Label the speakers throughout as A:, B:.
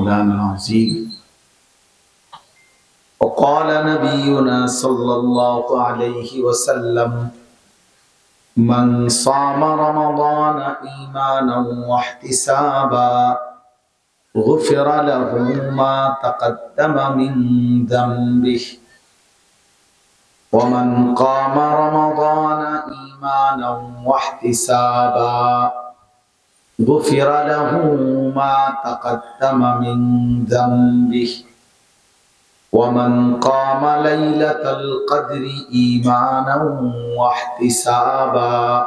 A: ومولانا العظيم وقال نبينا صلى الله عليه وسلم من صام رمضان إيمانا واحتسابا غفر له ما تقدم من ذنبه. ومن قام رمضان إيمانا واحتسابا غفر له ما تقدم من ذنبه. ومن قام ليلة القدر إيمانا واحتسابا.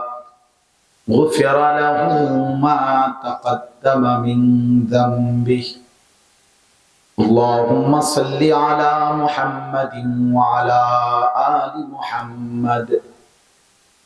A: غفر له ما تقدم من ذنبه. اللهم صل على محمد وعلى آل محمد.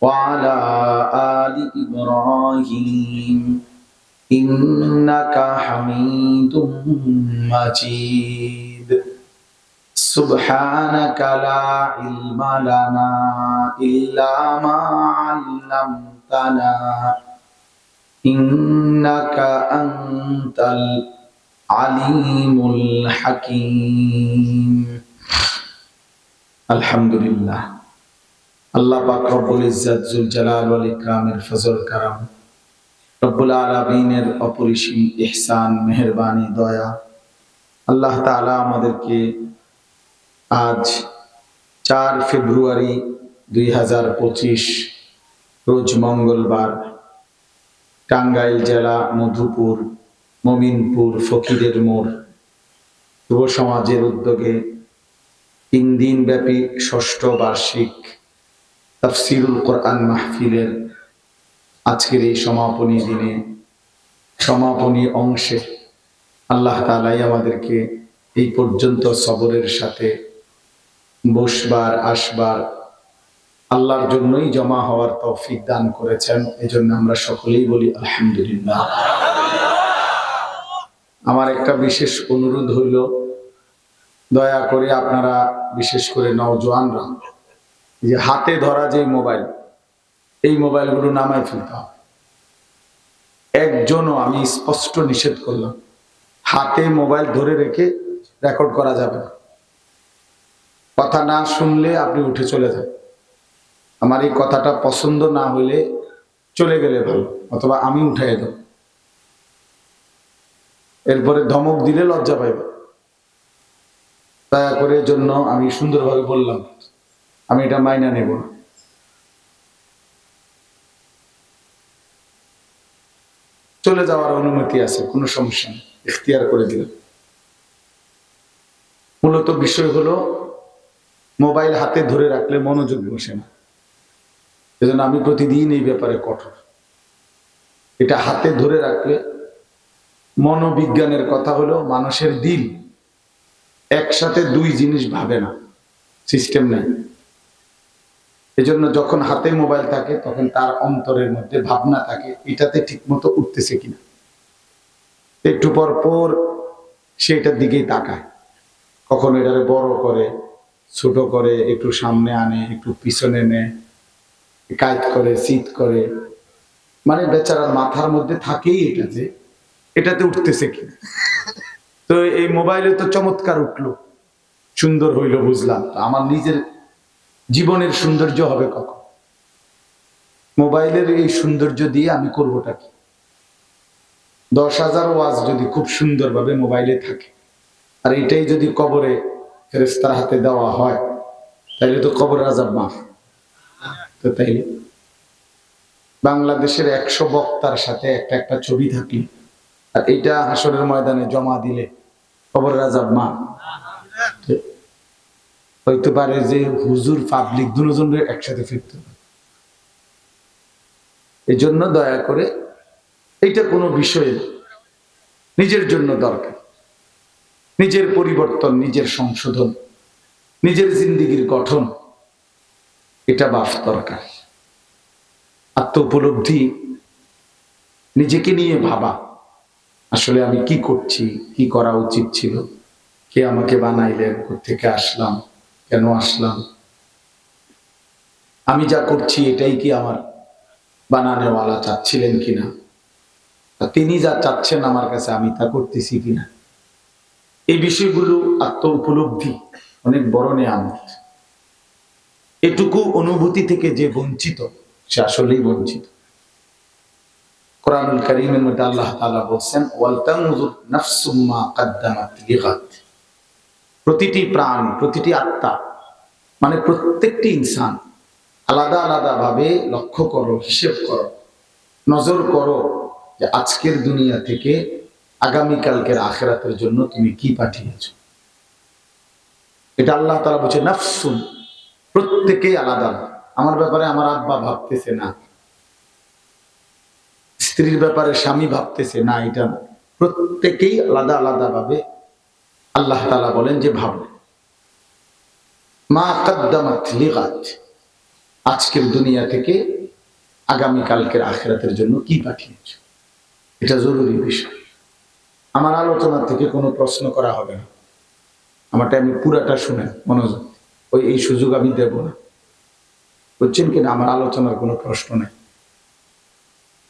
A: وعلى آل إبراهيم إنك حميد مجيد سبحانك لا علم لنا إلا ما علمتنا إنك أنت العليم الحكيم الحمد لله আল্লাহ পাক রব্বুল ইজ্জাত, জুল জালাল ওয়াল ইকরামের ফজল কারাম, রব্বুল আলামিনের অপরিসীম ইহসান, মেহেরবানি, দয়া, আল্লাহ তাআলা আমাদেরকে আজ চার ফেব্রুয়ারি দুই হাজার পঁচিশ, রোজ মঙ্গলবার, টাঙ্গাইল জেলা, মধুপুর, মমিনপুর ফকিরের মোড়, যুব সমাজের উদ্যোগে তিন দিন ব্যাপী ষষ্ঠ বার্ষিক তাফসিরুল কোরআন মাহফিলের আজকের এই সমাপনী দিনে, সমাপনী অংশে আল্লাহ তালাই আমাদেরকে এই পর্যন্ত সবরের সাথে বসবার, আসবার, আল্লাহর জন্যই জমা হওয়ার তৌফিক দান করেছেন। এজন্য আমরা সকলেই বলি আলহামদুলিল্লাহ। আমার একটা বিশেষ অনুরোধ হইল, দয়া করে আপনারা বিশেষ করে নওজোয়ানরা যে হাতে ধরা যে মোবাইল, এই মোবাইলগুলো নামায় ফেলতে হবে। একজনও আমি স্পষ্ট নিষেধ করলাম, হাতে মোবাইল ধরে রেখে রেকর্ড করা যাবে না। কথা না শুনলে আপনি উঠে চলে যান। আমার এই কথাটা পছন্দ না হলে চলে গেলে ভালো, অথবা আমি উঠাই দেব। এরপরে ধমক দিলে লজ্জা পাইবে। দয়া করে জন্য আমি সুন্দরভাবে বললাম। আমি এটা মাইনা নেব চলে যাওয়ার অনুমতি আছে, কোনো সমস্যা নেই, ইখতিয়ার করে দিলাম মূলত বিষয় হলো, মোবাইল হাতে ধরে রাখলে মনোযোগ বসে না। এজন্য আমি প্রতিদিন এই ব্যাপারে কঠোর। এটা হাতে ধরে রাখলে মনোবিজ্ঞানের কথা হলো, মানুষের দিল একসাথে দুই জিনিস ভাবে না, সিস্টেম নেই। এজন্য যখন হাতে মোবাইল থাকে, তখন তার অন্তরের মধ্যে ভাবনা থাকে, এটাতে ঠিক মতো উঠতেছে কিনা। একটু পর পর সেটার দিকেই তাকায়। কখনো এটারে বড় করে, ছোট করে, একটু সামনে আনে, একটু পিছনে নেয় কায়ত করে শীত করে। মানে বেচারার মাথার মধ্যে থাকেই এটা যে, এটাতে উঠতেছে কিনা। তো এই মোবাইলে তো চমৎকার উঠল। সুন্দর হইল বুঝলাম। আমার নিজের জীবনের সৌন্দর্য হবে কখন? মোবাইলের এই সৌন্দর্য দিয়ে আমি করবোটা কি? দশ হাজার ওয়াজ যদি খুব সুন্দরভাবে মোবাইলে থাকে, আর এটাই যদি কবরে ফেরেস্তার হাতে দেওয়া হয়, তাইলে তো কবর আজাব মাফ। তো তাইলে বাংলাদেশের একশো বক্তার সাথে একটা একটা ছবি থাকলে, আর এটা হাসরের ময়দানে জমা দিলে কবরের আজাব মা হইতে পারে যে হুজুর, পাবলিক দুজন একসাথে ফিরতে এই জন্য দয়া করে এটা কোনো বিষয়ে নিজের জন্য দরকার। নিজের পরিবর্তন, নিজের সংশোধন, নিজের জিন্দিগির গঠন, এটা বাফ দরকার। আত্ম উপলব্ধি নিজেকে নিয়ে ভাবা, আসলে আমি কি করছি, কি করা উচিত ছিল, কে আমাকে বানাইলেন থেকে আসলাম কেন আসলাম? আমি যা করছি এটাই কি আমার বানানেওয়ালা চাচ্ছিলেন কিনা? তিনি যা চাচ্ছেন আমার কাছে, আমি তা করতেছি কিনা? এই বিষয়গুলো আত্ম উপলব্ধি অনেক বড় নেয়ামত। এটুকু অনুভূতি থেকে যে বঞ্চিত, সে আসলেই বঞ্চিত। কোরআনুল করিমের মধ্যে আল্লাহ বলছেন প্রতিটি প্রাণ, প্রতিটি আত্মা মানে প্রত্যেকটি ইনসান আলাদা আলাদা ভাবে লক্ষ্য করো, হিসেব করো, নজর করো যে আজকের দুনিয়া থেকে আগামীকালকের আখেরাতের জন্য তুমি কি পাঠিয়েছ এটা আল্লাহ তালা বলছে নাফসুন প্রত্যেকেই আলাদা। আমার ব্যাপারে আমার আব্বা ভাবতেছে না স্ত্রীর ব্যাপারে স্বামী ভাবতেছে না, এটা প্রত্যেকেই আলাদা আলাদা ভাবে আল্লাহ তালা বলেন যে ভাবো। মা কাদ্দামাত লিগাত, আজকের দুনিয়া থেকে আগামী কালকের আখেরাতের জন্য কি পাঠিয়েছ? এটা জরুরি বিষয়। আমার আলোচনা থেকে কোনো প্রশ্ন করা হবে না। আমারটা আমি পুরাটা শুনে মনোযোগ ওই এই সুযোগ আমি দেব না। বুঝছেন কিনা? আমার আলোচনার কোনো প্রশ্ন নেই।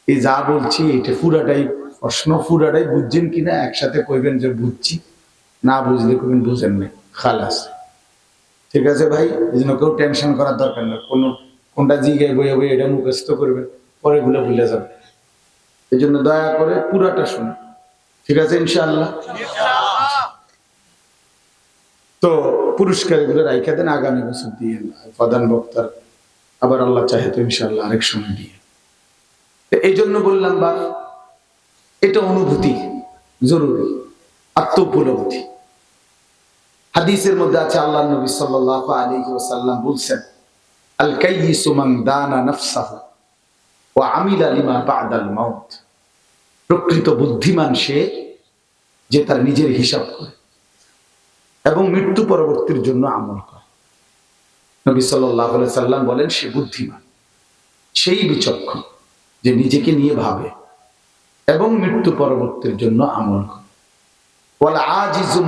A: এই যা বলছি, এটা পুরাটাই প্রশ্ন, পুরাটাই বুঝছেন কিনা? একসাথে কইবেন যে বুঝছি। না বুঝলে কইবেন বুঝেন নাই, খালাস। ঠিক আছে ভাই? এই জন্য কেউ টেনশন করার দরকার নেই। কোনো, কোনটা জিগায় বইয়ে বইয়ে এটা মুখস্থ করবেন পরে গুলো ভুলে যাবে এই জন্য দয়া করে পুরাটা শুনুন। ঠিক আছে, ইনশাআল্লাহ? তো পুরস্কার এগুলো রাইখা দেন, আগামী বছর দিয়ে প্রধান বক্তার। আবার আল্লাহ চাহে তো ইনশাল্লাহ আরেক সময় দিয়ে। এই জন্য বললাম বা, এটা অনুভূতি, জরুরি আত্ম উপলব্ধি হাদিসের মধ্যে আছে আল্লাহ নবী বলছেন আল কাইয়িসু দানা নাফসাহু ওয়া আমিলা লিমা বা'দাল মাউত। প্রকৃত বুদ্ধিমান সে যে তার নিজের হিসাব করে এবং মৃত্যু পরবর্তীর জন্য আমল করে। নবী সাল্লাম বলেন, সে বুদ্ধিমান, সেই বিচক্ষণ যে নিজেকে নিয়ে ভাবে এবং মৃত্যু পরবর্তীর জন্য আমল করে। ওয়াল আজিজু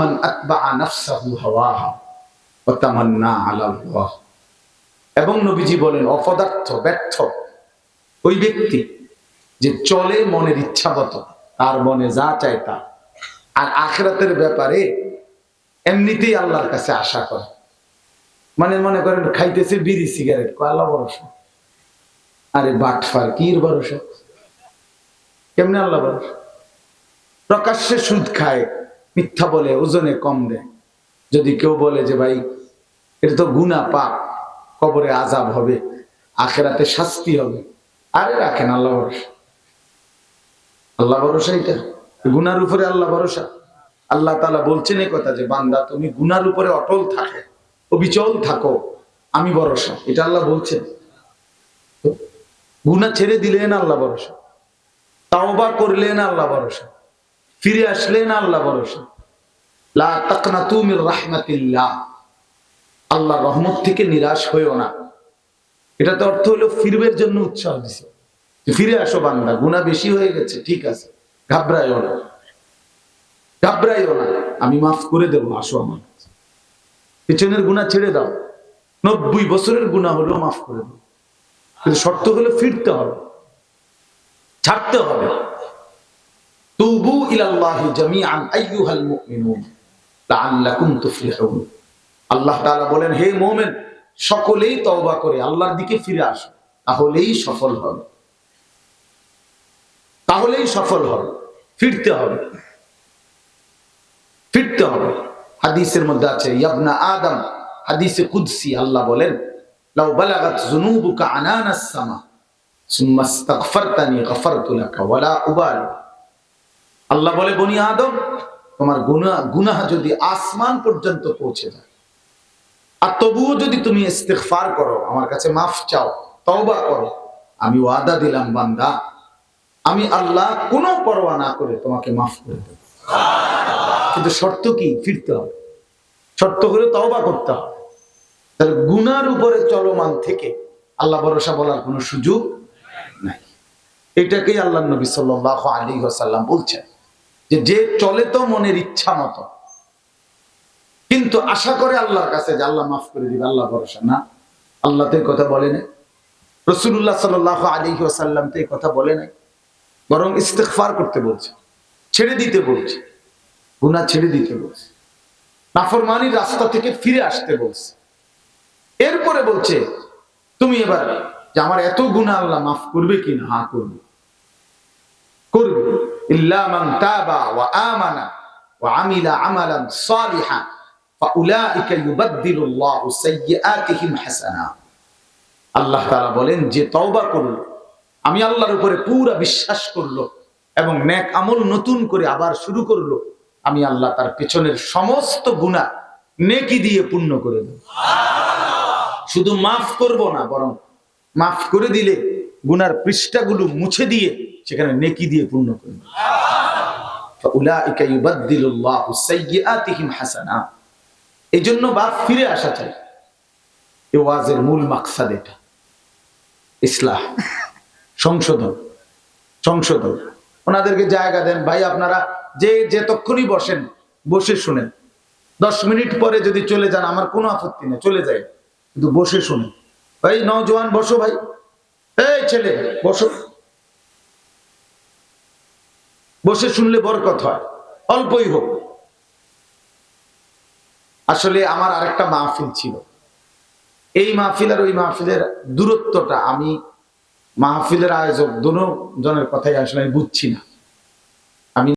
A: এবং নবীজি বলেন, অপদার্থ, ব্যর্থ, ওই ব্যক্তি যে চলে মনের ইচ্ছা মতো তার মনে যা চায় তা। আর আখরাতের ব্যাপারে এমনিতেই আল্লাহর কাছে আশা করে। মানে মনে করেন, খাইতেছে বিড়ি, সিগারেট আল্লাহ ভরসা। আরে বাটফার, কির ভরসা? কেমনে আল্লাহ ভরসা? প্রকাশ্যে সুদ খায় মিথ্যা বলে, ওজনে কম দেয় যদি কেউ বলে যে, ভাই, এটা তো গুণা পাপ, কবরে আজাব হবে, আখেরাতে শাস্তি হবে। আরে রাখেন আল্লাহ ভরসা। আল্লাহ ভরসা এটা। গুনার উপরে আল্লাহ ভরসা। আল্লাহ তালা বলছেন এ কথা যে, বান্দা, তুমি গুনার উপরে অটল থাকো, অবিচল থাকো, আমি ভরসা। এটা আল্লাহ বলছেন। গুনা ছেড়ে দিলেন আল্লাহ ভরসা। তাওবা করলেন আল্লাহ ভরসা। ফিরে আসলেন আল্লাহ ভরসা। লা তাকনাতু মির রাহমাতিল্লাহ। আল্লাহ রহমত থেকে নিরাশ হইও না। এটা তো অর্থ হলো ফিরবের জন্য উৎসাহ দিছে। ফিরে আসো বান্দা গুণা বেশি হয়ে গেছে, ঠিক আছে ঘাবড়াইও না। ঘাবড়াইও না, আমি মাফ করে দেবো, আসো আমার। পেছনের গুণা ছেড়ে দাও। নব্বই বছরের গুণা হলেও মাফ করে দেবো কিন্তু শর্ত হলো ফিরতে হবে। ছাড়তে হবে। তুবু ইলাল্লাহি জামিআন, আইয়ুহাল মুমিনুন, লাআল্লাকুম তুফলিহুন। আল্লাহ তাআলা বলেন, হে মুমিন, সকলেই তওবা করে, আল্লাহর দিকে ফিরে আসো, তাহলেই সফল হবে। তাহলেই সফল হবে, ফিরতে হবে। ফিরতে হবে। হাদিসের মধ্যে আছে আদম। হাদিসে কুদসি, আল্লাহ বলেন, লাউ বালাগাত আনানাস সামা লাকা ওয়ালা উবালি আল্লাহ বলে, বনি আদম, তোমার গুনাহ গুনাহ যদি আসমান পর্যন্ত পৌঁছে যায়, আর তবুও যদি তুমি ইস্তেগফার করো, আমার কাছে মাফ চাও, তওবা করো, আমি ওয়াদা দিলাম বান্দা, আমি আল্লাহ কোনো পরোয়া না করে তোমাকে মাফ করে দেব। কিন্তু শর্ত কি? ফিরতে হবে। শর্ত হলে তওবা করতে হবে। তাহলে গুনার উপরে চলমান থেকে আল্লাহ ভরসা বলার কোনো সুযোগ নাই। এটাকেই আল্লাহ নবী সাল্লাহ আলী সাল্লাম বলছেন। যে যে চলে তো মনের ইচ্ছা মতো। কিন্তু আশা করে আল্লাহর কাছে যে আল্লাহ মাফ করে দিবে আল্লাহ ভরসা, না? আল্লাহ তো কথা বলে নাই। রসুল্লাহ সাল আলী সাল্লাম তো এই কথা বলে নাই। বরং ইস্তেকফার করতে বলছে, ছেড়ে দিতে বলছে গুণা ছেড়ে দিতে বলছে। নাফরমানির রাস্তা থেকে ফিরে আসতে বলছে। এরপরে বলছে, তুমি এবার যে আমার এত গুণা আল্লাহ মাফ করবে কি না হ্যাঁ করবে করবে। ইল্লা মান তাবা ওয়া আমানা ওয়া আমিলা আমালান সালিহান ফাউলাইকা ইউবাদদিলুল্লাহু সাইয়্যাতিহিম হাসানা। আল্লাহ তাআলা বলেন, যে তওবা করল, আমি আল্লাহর উপরে পুরা বিশ্বাস করল এবং নেক আমল নতুন করে আবার শুরু করল, আমি আল্লাহ তার পেছনের সমস্ত গুনাহ নেকি দিয়ে পূর্ণ করে দেব। শুধু মাফ করব না, বরং মাফ করে দিলে গুনার পৃষ্ঠাগুলো মুছে দিয়ে সেখানে নেকি দিয়ে পূর্ণ করুন। এই জন্য বাপ ফিরে আসা চাই। এ ওয়াজের মূল মাকসাদ এটা। ইসলাম সংশোধন। সংশোধন। ওনাদেরকে জায়গা দেন। ভাই, আপনারা যে যেতক্ষণই বসেন, বসে শুনেন। দশ মিনিট পরে যদি চলে যান, আমার কোনো আপত্তি নেই, চলে যায় কিন্তু বসে শুনে ভাই নজওয়ান বসো ভাই। এই ছেলে, বসো। বসে শুনলে বরকত হয়, অল্পই হোক। আসলে আমার আরেকটা মাহফিল ছিল। এই মাহফিল আর ওই মাহফিলের দূরত্বটা আমি মাহফিলের আয়োজক দুজনের কথাই আসলে আমি বুঝছি না।